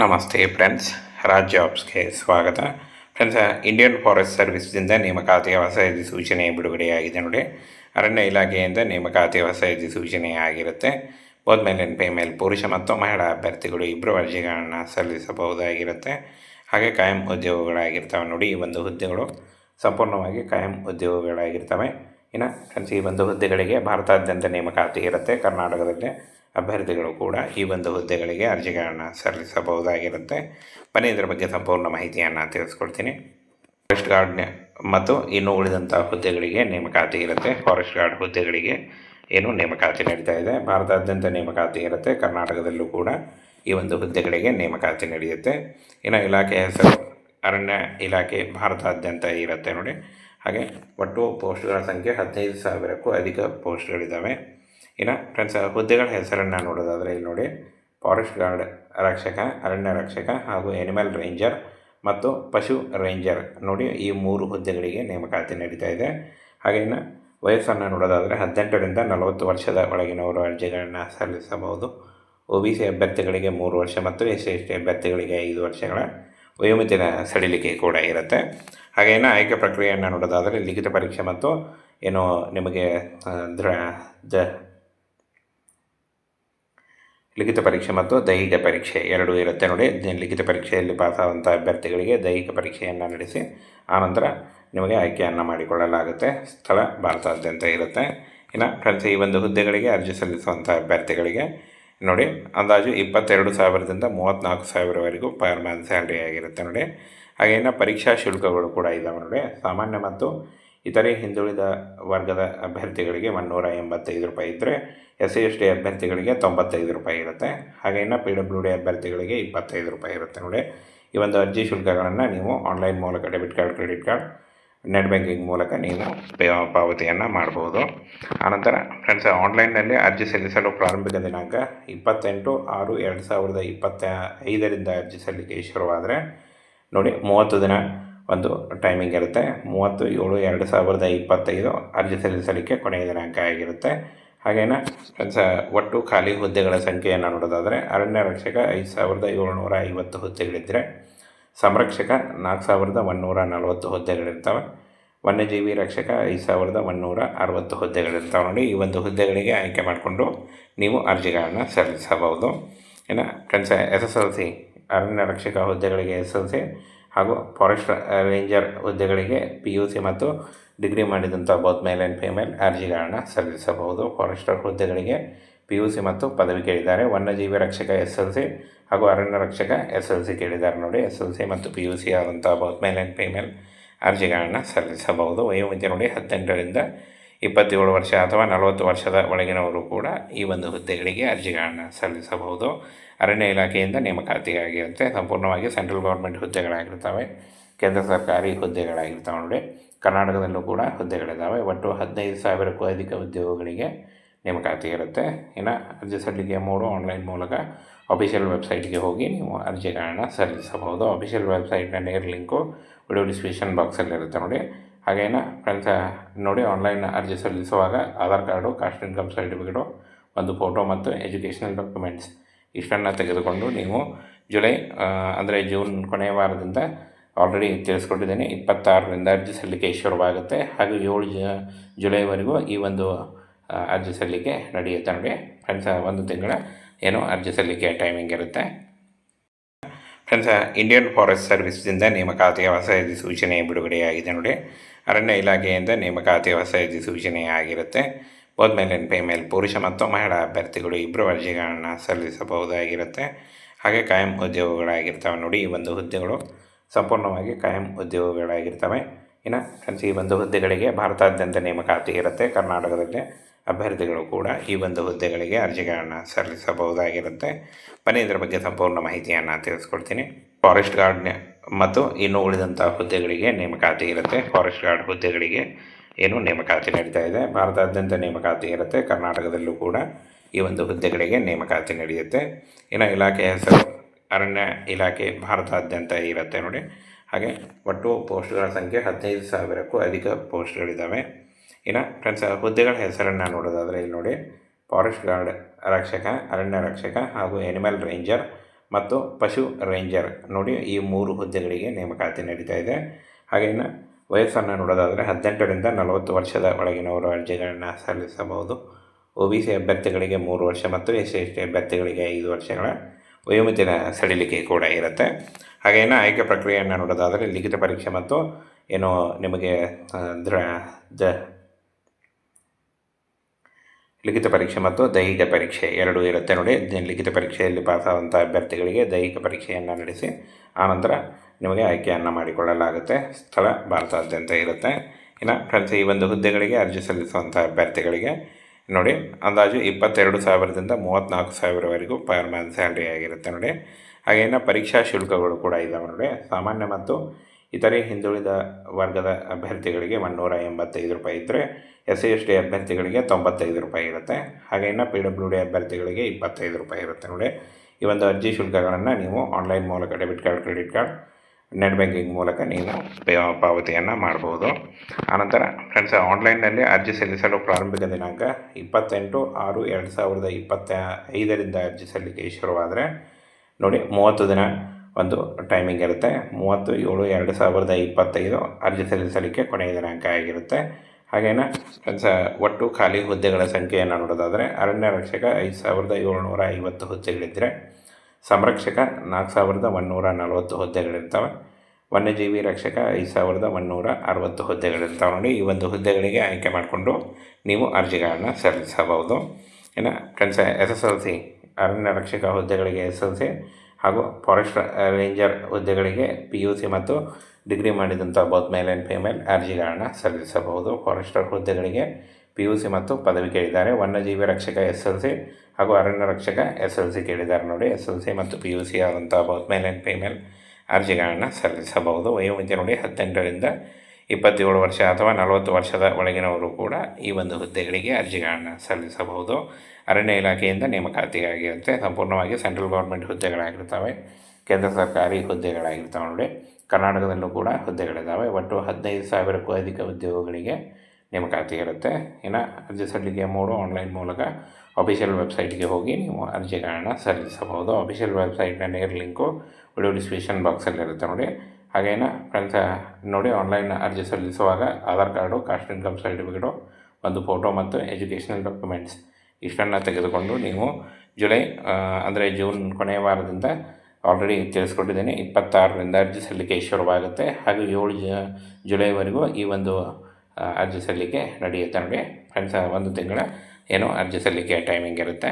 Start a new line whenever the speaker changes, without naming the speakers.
ನಮಸ್ತೆ ಫ್ರೆಂಡ್ಸ್ ರಾಜ್ ಜಾಬ್ಸ್ಗೆ ಸ್ವಾಗತ. ಫ್ರೆಂಡ್ಸ್, ಇಂಡಿಯನ್ ಫಾರೆಸ್ಟ್ ಸರ್ವಿಸ್ದಿಂದ ನೇಮಕಾತಿಯ ಹೊಸ ಅಧಿಸೂಚನೆ ಬಿಡುಗಡೆಯಾಗಿದೆ ನೋಡಿ. ಅರಣ್ಯ ಇಲಾಖೆಯಿಂದ ನೇಮಕಾತಿ ಹೊಸ ಅಧಿಸೂಚನೆ ಆಗಿರುತ್ತೆ. ಹೋದ ಮೇಲೆ ಮೇಲೆ ಪುರುಷ ಮತ್ತು ಮಹಿಳಾ ಅಭ್ಯರ್ಥಿಗಳು ಇಬ್ಬರು ಅರ್ಜಿಗಳನ್ನು ಸಲ್ಲಿಸಬಹುದಾಗಿರುತ್ತೆ. ಹಾಗೆ ಕಾಯಂ ಉದ್ಯೋಗಗಳಾಗಿರ್ತವೆ ನೋಡಿ ಈ ಒಂದು ಹುದ್ದೆಗಳು. ಸಂಪೂರ್ಣವಾಗಿ ಕಾಯಂ ಉದ್ಯೋಗಗಳಾಗಿರ್ತವೆ. ಇನ್ನು, ಫ್ರೆಂಡ್ಸ್, ಈ ಒಂದು ಹುದ್ದೆಗಳಿಗೆ ಭಾರತಾದ್ಯಂತ ನೇಮಕಾತಿ ಇರುತ್ತೆ. ಕರ್ನಾಟಕದಲ್ಲಿ ಅಭ್ಯರ್ಥಿಗಳು ಕೂಡ ಈ ಒಂದು ಹುದ್ದೆಗಳಿಗೆ ಅರ್ಜಿಗಳನ್ನು ಸಲ್ಲಿಸಬಹುದಾಗಿರುತ್ತೆ. ಮನೆ ಇದರ ಬಗ್ಗೆ ಸಂಪೂರ್ಣ ಮಾಹಿತಿಯನ್ನು ತಿಳಿಸ್ಕೊಡ್ತೀನಿ. ಫಾರೆಸ್ಟ್ ಗಾರ್ಡ್ ಮತ್ತು ಇನ್ನು ಉಳಿದಂಥ ಹುದ್ದೆಗಳಿಗೆ ನೇಮಕಾತಿ ಇರುತ್ತೆ. ಫಾರೆಸ್ಟ್ ಗಾರ್ಡ್ ಹುದ್ದೆಗಳಿಗೆ ಏನು ನೇಮಕಾತಿ ನಡೀತಾ ಇದೆ. ಭಾರತಾದ್ಯಂತ ನೇಮಕಾತಿ ಇರುತ್ತೆ. ಕರ್ನಾಟಕದಲ್ಲೂ ಕೂಡ ಈ ಒಂದು ಹುದ್ದೆಗಳಿಗೆ ನೇಮಕಾತಿ ನಡೆಯುತ್ತೆ. ಇನ್ನು ಇಲಾಖೆ ಹೆಸರು ಅರಣ್ಯ ಇಲಾಖೆ ಭಾರತಾದ್ಯಂತ ಇರುತ್ತೆ ನೋಡಿ. ಹಾಗೆ ಒಟ್ಟು ಪೋಸ್ಟ್ಗಳ ಸಂಖ್ಯೆ ಹದಿನೈದು ಸಾವಿರಕ್ಕೂ ಅಧಿಕ ಪೋಸ್ಟ್ಗಳಿದ್ದಾವೆ. ಇನ್ನು ಫ್ರೆಂಡ್ಸ್ ಹುದ್ದೆಗಳ ಹೆಸರನ್ನು ನೋಡೋದಾದರೆ ಇಲ್ಲಿ ನೋಡಿ. ಫಾರೆಸ್ಟ್ ಗಾರ್ಡ್ ರಕ್ಷಕ, ಅರಣ್ಯ ರಕ್ಷಕ ಹಾಗೂ ಎನಿಮಲ್ ರೇಂಜರ್ ಮತ್ತು ಪಶು ರೇಂಜರ್ ನೋಡಿ ಈ ಮೂರು ಹುದ್ದೆಗಳಿಗೆ ನೇಮಕಾತಿ ನಡೀತಾ ಇದೆ. ಹಾಗೆ ಇನ್ನು ವಯಸ್ಸನ್ನು ನೋಡೋದಾದರೆ ಹದಿನೆಂಟರಿಂದ ನಲವತ್ತು ವರ್ಷದ ಒಳಗಿನವರು ಅರ್ಜಿಗಳನ್ನು ಸಲ್ಲಿಸಬಹುದು. ಒ ಬಿ ಸಿ ಅಭ್ಯರ್ಥಿಗಳಿಗೆ ಮೂರು ವರ್ಷ ಮತ್ತು ಎಸ್ ಸಿ ಎಸ್ ಟಿ ಅಭ್ಯರ್ಥಿಗಳಿಗೆ ಐದು ವರ್ಷಗಳ ವಯೋಮಿತಿನ ಸಡಿಲಿಕೆ ಕೂಡ ಇರುತ್ತೆ. ಹಾಗೇನು ಆಯ್ಕೆ ಪ್ರಕ್ರಿಯೆಯನ್ನು ನೋಡೋದಾದರೆ ಲಿಖಿತ ಪರೀಕ್ಷೆ ಮತ್ತು ಏನು ನಿಮಗೆ ದ ಲಿಖಿತ ಪರೀಕ್ಷೆ ಮತ್ತು ದೈಹಿಕ ಪರೀಕ್ಷೆ ಎರಡೂ ಇರುತ್ತೆ ನೋಡಿ. ಲಿಖಿತ ಪರೀಕ್ಷೆಯಲ್ಲಿ ಪಾಸಾದಂಥ ಅಭ್ಯರ್ಥಿಗಳಿಗೆ ದೈಹಿಕ ಪರೀಕ್ಷೆಯನ್ನು ನಡೆಸಿ, ಆನಂತರ ನಿಮಗೆ ಆಯ್ಕೆಯನ್ನು ಮಾಡಿಕೊಳ್ಳಲಾಗುತ್ತೆ. ಸ್ಥಳ ಭಾರತಾದ್ಯಂತ ಇರುತ್ತೆ. ಇನ್ನು ಪ್ರತಿ ಒಂದು ಹುದ್ದೆಗಳಿಗೆ ಅರ್ಜಿ ಸಲ್ಲಿಸುವಂಥ ಅಭ್ಯರ್ಥಿಗಳಿಗೆ ನೋಡಿ, ಅಂದಾಜು ಇಪ್ಪತ್ತೆರಡು ಸಾವಿರದಿಂದ ಮೂವತ್ತ್ನಾಲ್ಕು ಸಾವಿರವರೆಗೂ ಪರ್ ಮಂತ್ ಸ್ಯಾಲ್ರಿ ಆಗಿರುತ್ತೆ ನೋಡಿ. ಹಾಗೆ ಇನ್ನು ಪರೀಕ್ಷಾ ಶುಲ್ಕಗಳು ಕೂಡ ಇದ್ದಾವೆ ನೋಡಿ. ಸಾಮಾನ್ಯ ಮತ್ತು ಇತರೆ ಹಿಂದುಳಿದ ವರ್ಗದ ಅಭ್ಯರ್ಥಿಗಳಿಗೆ ಮುನ್ನೂರ ಎಂಬತ್ತೈದು ರೂಪಾಯಿ ಇದ್ದರೆ ಎಸ್ ಸಿ ಎಸ್ ಟಿ ಅಭ್ಯರ್ಥಿಗಳಿಗೆ ತೊಂಬತ್ತೈದು ರೂಪಾಯಿ ಇರುತ್ತೆ. ಹಾಗೆ ಇನ್ನು ಪಿ ಡಬ್ಲ್ಯೂ ಡಿ ಅಭ್ಯರ್ಥಿಗಳಿಗೆ ಇಪ್ಪತ್ತೈದು ರೂಪಾಯಿ ಇರುತ್ತೆ ನೋಡಿ. ಈ ಒಂದು ಅರ್ಜಿ ಶುಲ್ಕಗಳನ್ನು ನೀವು ಆನ್ಲೈನ್ ಮೂಲಕ debit card credit card net banking ಮೂಲಕ ನೀವು ಪಾವತಿಯನ್ನು ಮಾಡ್ಬೋದು. ಆನಂತರ ಫ್ರೆಂಡ್ಸ್ ಆನ್ಲೈನ್ನಲ್ಲಿ ಅರ್ಜಿ ಸಲ್ಲಿಸಲು ಪ್ರಾರಂಭಿಕ ದಿನಾಂಕ ಇಪ್ಪತ್ತೆಂಟು ಆರು ಎರಡು ಸಾವಿರದ ಇಪ್ಪತ್ತ ಐದರಿಂದ ಅರ್ಜಿ ಸಲ್ಲಿಕೆ ಶುರುವಾದರೆ ನೋಡಿ ಮೂವತ್ತು ದಿನ ಒಂದು ಟೈಮಿಂಗ್ ಇರುತ್ತೆ. ಮೂವತ್ತು ಏಳು ಎರಡು ಸಾವಿರದ ಇಪ್ಪತ್ತೈದು ಅರ್ಜಿ ಸಲ್ಲಿಸಲಿಕ್ಕೆ ಕೊನೆಯ ದಿನಾಂಕ ಆಗಿರುತ್ತೆ. ಹಾಗೇನ ಸ ಒಟ್ಟು ಖಾಲಿ ಹುದ್ದೆಗಳ ಸಂಖ್ಯೆಯನ್ನು ನೋಡೋದಾದರೆ, ಅರಣ್ಯ ರಕ್ಷಕ ಐದು ಸಾವಿರದ ಏಳ್ನೂರ ಐವತ್ತು ಹುದ್ದೆಗಳಿದ್ದರೆ ಸಂರಕ್ಷಕ ನಾಲ್ಕು ಸಾವಿರದ ಒನ್ನೂರ ನಲವತ್ತು ಹುದ್ದೆಗಳಿರ್ತವೆ, ವನ್ಯಜೀವಿ ರಕ್ಷಕ ಐದು ಸಾವಿರದ ಒನ್ನೂರ ಅರವತ್ತು ಹುದ್ದೆಗಳಿರ್ತಾವೆ ನೋಡಿ, ಈ ಒಂದು ಹುದ್ದೆಗಳಿಗೆ ಆಯ್ಕೆ ಮಾಡಿಕೊಂಡು ನೀವು ಅರ್ಜಿಗಳನ್ನು ಸಲ್ಲಿಸಬಹುದು. ಏನ, friends, S S L C ಅರಣ್ಯ ರಕ್ಷಕ ಹುದ್ದೆಗಳಿಗೆ ಎಸ್ ಎಲ್ ಸಿ ಹಾಗೂ ಫಾರೆಸ್ಟ್ ರೇಂಜರ್ ಹುದ್ದೆಗಳಿಗೆ ಪಿ ಯು ಸಿ ಮತ್ತು ಡಿಗ್ರಿ ಮಾಡಿದಂಥ ಬೌತ್ ಮೇಲ್ ಆ್ಯಂಡ್ ಫಿಮೇಲ್ ಅರ್ಜಿಗಳನ್ನು ಸಲ್ಲಿಸಬಹುದು. ಫಾರೆಸ್ಟರ್ ಹುದ್ದೆಗಳಿಗೆ ಪಿ ಯು ಸಿ ಮತ್ತು ಪದವಿ ಕೇಳಿದ್ದಾರೆ. ವನ್ಯಜೀವಿ ರಕ್ಷಕ ಎಸ್ ಎಲ್ ಸಿ ಹಾಗೂ ಅರಣ್ಯ ರಕ್ಷಕ ಎಸ್ ಎಲ್ ಸಿ ಕೇಳಿದ್ದಾರೆ ನೋಡಿ. ಎಸ್ ಎಲ್ ಸಿ ಮತ್ತು ಪಿ ಯು ಸಿ ಆದಂಥ ಬೌತ್ ಮೇಲ್ ಆ್ಯಂಡ್ ಫಿಮೇಲ್ ಅರ್ಜಿಗಳನ್ನು ಸಲ್ಲಿಸಬಹುದು. ವಯೋಮಿತಿ ನೋಡಿ ಹದಿನೆಂಟರಿಂದ ಇಪ್ಪತ್ತೇಳು ವರ್ಷ ಅಥವಾ ನಲವತ್ತು ವರ್ಷದ ಒಳಗಿನವರು ಕೂಡ ಈ ಒಂದು ಹುದ್ದೆಗಳಿಗೆ ಅರ್ಜಿಗಳನ್ನು ಸಲ್ಲಿಸಬಹುದು. ಅರಣ್ಯ ಇಲಾಖೆಯಿಂದ ನೇಮಕಾತಿಯಾಗಿರುತ್ತೆ. ಸಂಪೂರ್ಣವಾಗಿ ಸೆಂಟ್ರಲ್ ಗೌರ್ಮೆಂಟ್ ಹುದ್ದೆಗಳಾಗಿರ್ತವೆ. ಕೇಂದ್ರ ಸರ್ಕಾರಿ ಹುದ್ದೆಗಳಾಗಿರ್ತವೆ ನೋಡಿ. ಕರ್ನಾಟಕದಲ್ಲೂ ಕೂಡ ಹುದ್ದೆಗಳಿದ್ದಾವೆ ಒಟ್ಟು ಹದಿನೈದು ಸಾವಿರಕ್ಕೂ ಅಧಿಕ ಉದ್ಯೋಗಗಳಿಗೆ ನೇಮಕಾತಿ ಇರುತ್ತೆ ಇನ್ನು ಅರ್ಜಿ ಸಲ್ಲಿಕೆ ಮೂಡು ಆನ್ಲೈನ್ ಮೂಲಕ ಅಫಿಷಿಯಲ್ ವೆಬ್ಸೈಟ್ಗೆ ಹೋಗಿ ನೀವು ಅರ್ಜಿಗಳನ್ನು ಸಲ್ಲಿಸಬಹುದು. ಅಫಿಷಿಯಲ್ ವೆಬ್ಸೈಟ್ನ ನೇರ್ ಲಿಂಕು ವಿಡಿಯೋ ಡಿಸ್ಕ್ರಿಪ್ಷನ್ ಬಾಕ್ಸಲ್ಲಿರುತ್ತೆ ನೋಡಿ. ಹಾಗೇನ ಫ್ರೆಂಡ್ಸ್ ನೋಡಿ ಆನ್ಲೈನ್ ಅರ್ಜಿ ಸಲ್ಲಿಸುವಾಗ Aadhaar card caste income certificate ಒಂದು ಫೋಟೋ ಮತ್ತು ಎಜುಕೇಷನಲ್ ಡಾಕ್ಯುಮೆಂಟ್ಸ್ ಇಷ್ಟನ್ನು ತೆಗೆದುಕೊಂಡು ನೀವು ಜುಲೈ ಅಂದರೆ ಜೂನ್ ಕೊನೆಯ ವಾರದಿಂದ ಆಲ್ರೆಡಿ ತಿಳಿಸ್ಕೊಟ್ಟಿದ್ದೇನೆ. ಇಪ್ಪತ್ತಾರರಿಂದ ಅರ್ಜಿ ಸಲ್ಲಿಕೆ ಶುರುವಾಗುತ್ತೆ. ಹಾಗೂ ಏಳು ಜುಲೈವರೆಗೂ ಈ ಒಂದು ಅರ್ಜಿ ಸಲ್ಲಿಕೆ ನಡೆಯುತ್ತೆ. ನೋಡಿ ಫ್ರೆಂಡ್ಸ್ ಒಂದು ತಿಂಗಳ ಏನು ಅರ್ಜಿ ಸಲ್ಲಿಕೆ ಟೈಮಿಂಗ್ ಇರುತ್ತೆ. ಫ್ರೆಂಡ್ಸ್ ಇಂಡಿಯನ್ ಫಾರೆಸ್ಟ್ ಸರ್ವಿಸ್ದಿಂದ ನೇಮಕಾತಿ ಹೊಸ ಸೂಚನೆ ಬಿಡುಗಡೆಯಾಗಿದೆ ನೋಡಿ. ಅರಣ್ಯ ಇಲಾಖೆಯಿಂದ ನೇಮಕಾತಿ ಹೊಸ ಸೂಚನೆ ಆಗಿರುತ್ತೆ. ಹೋದ ಮೇಲೆ ಪೇ ಫೇಮೇಲ್ ಪುರುಷ ಮತ್ತು ಮಹಿಳಾ ಅಭ್ಯರ್ಥಿಗಳು ಇಬ್ಬರು ಅರ್ಜಿಗಳನ್ನು ಸಲ್ಲಿಸಬಹುದಾಗಿರುತ್ತೆ. ಹಾಗೆ ಕಾಯಂ ಉದ್ಯೋಗಗಳಾಗಿರ್ತವೆ ನೋಡಿ ಈ ಒಂದು ಹುದ್ದೆಗಳು. ಸಂಪೂರ್ಣವಾಗಿ ಕಾಯಂ ಉದ್ಯೋಗಗಳಾಗಿರ್ತವೆ. ಇನ್ನು ಫ್ರೆಂಡ್ಸ್ ಈ ಒಂದು ಹುದ್ದೆಗಳಿಗೆ ಭಾರತಾದ್ಯಂತ ನೇಮಕಾತಿ ಇರುತ್ತೆ. ಕರ್ನಾಟಕದಲ್ಲಿ ಅಭ್ಯರ್ಥಿಗಳು ಕೂಡ ಈ ಒಂದು ಹುದ್ದೆಗಳಿಗೆ ಅರ್ಜಿಗಳನ್ನು ಸಲ್ಲಿಸಬಹುದಾಗಿರುತ್ತೆ. ಮನೆ ಇದರ ಬಗ್ಗೆ ಸಂಪೂರ್ಣ ಮಾಹಿತಿಯನ್ನು ತಿಳಿಸ್ಕೊಡ್ತೀನಿ. ಫಾರೆಸ್ಟ್ ಗಾರ್ಡ್ ಮತ್ತು ಇನ್ನು ಉಳಿದಂಥ ಹುದ್ದೆಗಳಿಗೆ ನೇಮಕಾತಿ ಇರುತ್ತೆ. ಫಾರೆಸ್ಟ್ ಗಾರ್ಡ್ ಹುದ್ದೆಗಳಿಗೆ ಏನು ನೇಮಕಾತಿ ನಡೀತಾ ಇದೆ? ಭಾರತಾದ್ಯಂತ ನೇಮಕಾತಿ ಇರುತ್ತೆ. ಕರ್ನಾಟಕದಲ್ಲೂ ಕೂಡ ಈ ಒಂದು ಹುದ್ದೆಗಳಿಗೆ ನೇಮಕಾತಿ ನಡೆಯುತ್ತೆ. ಇನ್ನು ಇಲಾಖೆ ಹೆಸರು, ಅರಣ್ಯ ಇಲಾಖೆ ಭಾರತಾದ್ಯಂತ ಇರುತ್ತೆ ನೋಡಿ. ಹಾಗೆ ಒಟ್ಟು ಪೋಸ್ಟ್ಗಳ ಸಂಖ್ಯೆ ಹದಿನೈದು ಸಾವಿರಕ್ಕೂ ಅಧಿಕ ಪೋಸ್ಟ್ಗಳಿದ್ದಾವೆ ಇನ್ನು ಫ್ರೆಂಡ್ಸ್ ಹುದ್ದೆಗಳ ಹೆಸರನ್ನು ನೋಡೋದಾದರೆ ಇಲ್ಲಿ ನೋಡಿ. ಫಾರೆಸ್ಟ್ ಗಾರ್ಡ್ ರಕ್ಷಕ, ಅರಣ್ಯ ರಕ್ಷಕ ಹಾಗೂ ಎನಿಮಲ್ ರೇಂಜರ್ ಮತ್ತು ಪಶು ರೇಂಜರ್ ನೋಡಿ ಈ ಮೂರು ಹುದ್ದೆಗಳಿಗೆ ನೇಮಕಾತಿ ನಡೀತಾ ಇದೆ. ಹಾಗೆಯೇ ವಯಸ್ಸನ್ನು ನೋಡೋದಾದರೆ ಹದಿನೆಂಟರಿಂದ ನಲವತ್ತು ವರ್ಷದ ಒಳಗಿನವರು ಅರ್ಜಿಗಳನ್ನು ಸಲ್ಲಿಸಬಹುದು. ಒ ಬಿ ಸಿ ಅಭ್ಯರ್ಥಿಗಳಿಗೆ ಮೂರು ವರ್ಷ ಮತ್ತು ಎಸ್ ಸಿ ಎಸ್ ಟಿ ಅಭ್ಯರ್ಥಿಗಳಿಗೆ ಐದು ವರ್ಷಗಳ ವಯೋಮಿತಿನ ಸಡಿಲಿಕೆ ಕೂಡ ಇರುತ್ತೆ. ಹಾಗೇನು ಆಯ್ಕೆ ಪ್ರಕ್ರಿಯೆಯನ್ನು ನೋಡೋದಾದರೆ ಲಿಖಿತ ಪರೀಕ್ಷೆ ಮತ್ತು ಏನು ನಿಮಗೆ ದೃಢ ದ ಲಿಖಿತ ಪರೀಕ್ಷೆ ಮತ್ತು ದೈಹಿಕ ಪರೀಕ್ಷೆ ಎರಡೂ ಇರುತ್ತೆ ನೋಡಿ. ದಿನ ಲಿಖಿತ ಪರೀಕ್ಷೆಯಲ್ಲಿ ಪಾಸಾದಂಥ ಅಭ್ಯರ್ಥಿಗಳಿಗೆ ದೈಹಿಕ ಪರೀಕ್ಷೆಯನ್ನು ನಡೆಸಿ, ಆನಂತರ ನಿಮಗೆ ಆಯ್ಕೆಯನ್ನು ಮಾಡಿಕೊಳ್ಳಲಾಗುತ್ತೆ. ಸ್ಥಳ ಭಾರತಾದ್ಯಂತ ಇರುತ್ತೆ. ಇನ್ನು ಫ್ರೆಂಡ್ಸ್ ಈ ಒಂದು ಹುದ್ದೆಗಳಿಗೆ ಅರ್ಜಿ ಸಲ್ಲಿಸುವಂಥ ಅಭ್ಯರ್ಥಿಗಳಿಗೆ ನೋಡಿ, ಅಂದಾಜು ಇಪ್ಪತ್ತೆರಡು ಸಾವಿರದಿಂದ ಮೂವತ್ತ್ನಾಲ್ಕು ಸಾವಿರವರೆಗೂ ಪರ್ ಮಂತ್ ಸ್ಯಾಲ್ರಿ ಆಗಿರುತ್ತೆ ನೋಡಿ. ಹಾಗೇನ ಪರೀಕ್ಷಾ ಶುಲ್ಕಗಳು ಕೂಡ ಇದ್ದಾವೆ ನೋಡಿ. ಸಾಮಾನ್ಯ ಮತ್ತು ಇತರೆ ಹಿಂದುಳಿದ ವರ್ಗದ ಅಭ್ಯರ್ಥಿಗಳಿಗೆ ಒಂದುನೂರ ಎಂಬತ್ತೈದು ರೂಪಾಯಿ ಇದ್ದರೆ ಎಸ್ ಸಿ ಎಸ್ ಟಿ ಅಭ್ಯರ್ಥಿಗಳಿಗೆ ತೊಂಬತ್ತೈದು ರೂಪಾಯಿ ಇರುತ್ತೆ. ಹಾಗೇನು ಪಿ ಡಬ್ಲ್ಯೂ ಡಿ ಅಭ್ಯರ್ಥಿಗಳಿಗೆ ಇಪ್ಪತ್ತೈದು ರೂಪಾಯಿ ಇರುತ್ತೆ ನೋಡಿ. ಈ ಒಂದು ಅರ್ಜಿ ಶುಲ್ಕಗಳನ್ನು ನೀವು ಆನ್ಲೈನ್ ಮೂಲಕ debit card credit card net banking ಮೂಲಕ ನೀವು ಪೇ- ಪಾವತಿಯನ್ನು ಮಾಡ್ಬೋದು. ಆನಂತರ ಫ್ರೆಂಡ್ಸ್ ಆನ್ಲೈನ್ನಲ್ಲಿ ಅರ್ಜಿ ಸಲ್ಲಿಸಲು ಪ್ರಾರಂಭಿಕ ದಿನಾಂಕ ಇಪ್ಪತ್ತೆಂಟು ಆರು ಎರಡು ಸಾವಿರದ ಇಪ್ಪತ್ತ ಐದರಿಂದ ಅರ್ಜಿ ಸಲ್ಲಿಕೆ ಶುರುವಾದರೆ ನೋಡಿ, ಮೂವತ್ತು ದಿನ ಒಂದು ಟೈಮಿಂಗ್ ಇರುತ್ತೆ. ಮೂವತ್ತು ಏಳು ಎರಡು ಸಾವಿರದ ಇಪ್ಪತ್ತೈದು ಅರ್ಜಿ ಸಲ್ಲಿಸಲಿಕ್ಕೆ ಕೊನೆಯ ದಿನಾಂಕ ಆಗಿರುತ್ತೆ. ಹಾಗೇನ, ಸ, ಒಟ್ಟು ಖಾಲಿ ಹುದ್ದೆಗಳ ಸಂಖ್ಯೆಯನ್ನು ನೋಡೋದಾದರೆ, ಅರಣ್ಯ ರಕ್ಷಕ ಐದು ಸಾವಿರದ ಏಳ್ನೂರ ಐವತ್ತು ಹುದ್ದೆಗಳಿದ್ದರೆ ಸಂರಕ್ಷಕ ನಾಲ್ಕು ಸಾವಿರದ ಒನ್ನೂರ ನಲವತ್ತು ಹುದ್ದೆಗಳಿರ್ತವೆ. ವನ್ಯಜೀವಿ ರಕ್ಷಕ ಐದು ಸಾವಿರದ ಒನ್ನೂರ ಅರವತ್ತು ಹುದ್ದೆಗಳಿರ್ತಾವೆ ನೋಡಿ. ಈ ಒಂದು ಹುದ್ದೆಗಳಿಗೆ ಆಯ್ಕೆ ಮಾಡಿಕೊಂಡು ನೀವು ಅರ್ಜಿಗಳನ್ನು ಸಲ್ಲಿಸಬಹುದು. ಇನ್ನು, friends, S S L C, ಅರಣ್ಯ ರಕ್ಷಕ ಹುದ್ದೆಗಳಿಗೆ ಎಸ್ ಎಲ್ ಸಿ ಹಾಗೂ ಫಾರೆಸ್ಟ್ ರೇಂಜರ್ ಹುದ್ದೆಗಳಿಗೆ ಪಿ ಯು ಸಿ ಮತ್ತು ಡಿಗ್ರಿ ಮಾಡಿದಂಥ ಬೌತ್ ಮೇಲ್ ಆ್ಯಂಡ್ ಫಿಮೇಲ್ ಅರ್ಜಿಗಳನ್ನು ಸಲ್ಲಿಸಬಹುದು. ಫಾರೆಸ್ಟರ್ ಹುದ್ದೆಗಳಿಗೆ ಪಿ ಯು ಸಿ ಮತ್ತು ಪದವಿ ಕೇಳಿದ್ದಾರೆ. ವನ್ಯಜೀವಿ ರಕ್ಷಕ ಎಸ್ ಎಲ್ ಸಿ ಹಾಗೂ ಅರಣ್ಯ ರಕ್ಷಕ ಎಸ್ ಎಲ್ ಸಿ ಕೇಳಿದ್ದಾರೆ ನೋಡಿ. ಎಸ್ ಎಲ್ ಸಿ ಮತ್ತು ಪಿ ಯು ಸಿ ಆದಂಥ ಬೌತ್ ಮೇಲ್ ಆ್ಯಂಡ್ ಫಿಮೇಲ್ ಅರ್ಜಿಗಳನ್ನು ಸಲ್ಲಿಸಬಹುದು. ವಯೋಮಿತಿ ನೋಡಿ ಹದಿನೆಂಟರಿಂದ ಇಪ್ಪತ್ತೇಳು ವರ್ಷ ಅಥವಾ ನಲವತ್ತು ವರ್ಷದ ಒಳಗಿನವರು ಕೂಡ ಈ ಒಂದು ಹುದ್ದೆಗಳಿಗೆ ಅರ್ಜಿಗಳನ್ನು ಸಲ್ಲಿಸಬಹುದು. ಅರಣ್ಯ ಇಲಾಖೆಯಿಂದ ನೇಮಕಾತಿಯಾಗಿರುತ್ತೆ ಸಂಪೂರ್ಣವಾಗಿ ಸೆಂಟ್ರಲ್ ಗೌರ್ಮೆಂಟ್ ಹುದ್ದೆಗಳಾಗಿರ್ತವೆ. ಕೇಂದ್ರ ಸರ್ಕಾರಿ ಹುದ್ದೆಗಳಾಗಿರ್ತವೆ ನೋಡಿ. ಕರ್ನಾಟಕದಲ್ಲೂ ಕೂಡ ಹುದ್ದೆಗಳಿದ್ದಾವೆ ಒಟ್ಟು ಹದಿನೈದು ಸಾವಿರಕ್ಕೂ ಅಧಿಕ ಉದ್ಯೋಗಗಳಿಗೆ ನೇಮಕಾತಿ ಇರುತ್ತೆ. ಇನ್ನು ಅರ್ಜಿ ಸಲ್ಲಿಕೆ ಮೂಡು ಆನ್ಲೈನ್ ಮೂಲಕ ಅಫಿಷಿಯಲ್ ವೆಬ್ಸೈಟ್ಗೆ ಹೋಗಿ ನೀವು ಅರ್ಜಿಗಳನ್ನು ಸಲ್ಲಿಸಬಹುದು. ಅಫಿಷಿಯಲ್ ವೆಬ್ಸೈಟ್ನ ನೇರ್ ಲಿಂಕು ವಿಡಿಯೋ ಡಿಸ್ಕ್ರಿಪ್ಷನ್ ಬಾಕ್ಸಲ್ಲಿರುತ್ತೆ ನೋಡಿ. ಹಾಗೇನು ಫ್ರೆಂಡ್ಸ್ ನೋಡಿ ಆನ್ಲೈನ್ ಅರ್ಜಿ ಸಲ್ಲಿಸುವಾಗ Aadhaar card caste income certificate ಒಂದು ಫೋಟೋ ಮತ್ತು ಎಜುಕೇಷನಲ್ ಡಾಕ್ಯುಮೆಂಟ್ಸ್ ಇಷ್ಟನ್ನು ತೆಗೆದುಕೊಂಡು ನೀವು ಜುಲೈ ಅಂದರೆ ಜೂನ್ ಕೊನೆಯ ವಾರದಿಂದ ಆಲ್ರೆಡಿ ತಿಳಿಸ್ಕೊಟ್ಟಿದ್ದೀನಿ. ಇಪ್ಪತ್ತಾರರಿಂದ ಅರ್ಜಿ ಸಲ್ಲಿಕೆ ಶುರುವಾಗುತ್ತೆ. ಹಾಗೂ ಏಳು ಜ, ಜುಲೈವರೆಗೂ ಈ ಒಂದು ಅರ್ಜಿ ಸಲ್ಲಿಕೆ ನಡೆಯುತ್ತೆ ನೋಡಿ. ಫ್ರೆಂಡ್ಸ್ ಒಂದು ತಿಂಗಳ ಏನು ಅರ್ಜಿ ಸಲ್ಲಿಕೆ ಟೈಮಿಂಗ್ ಇರುತ್ತೆ.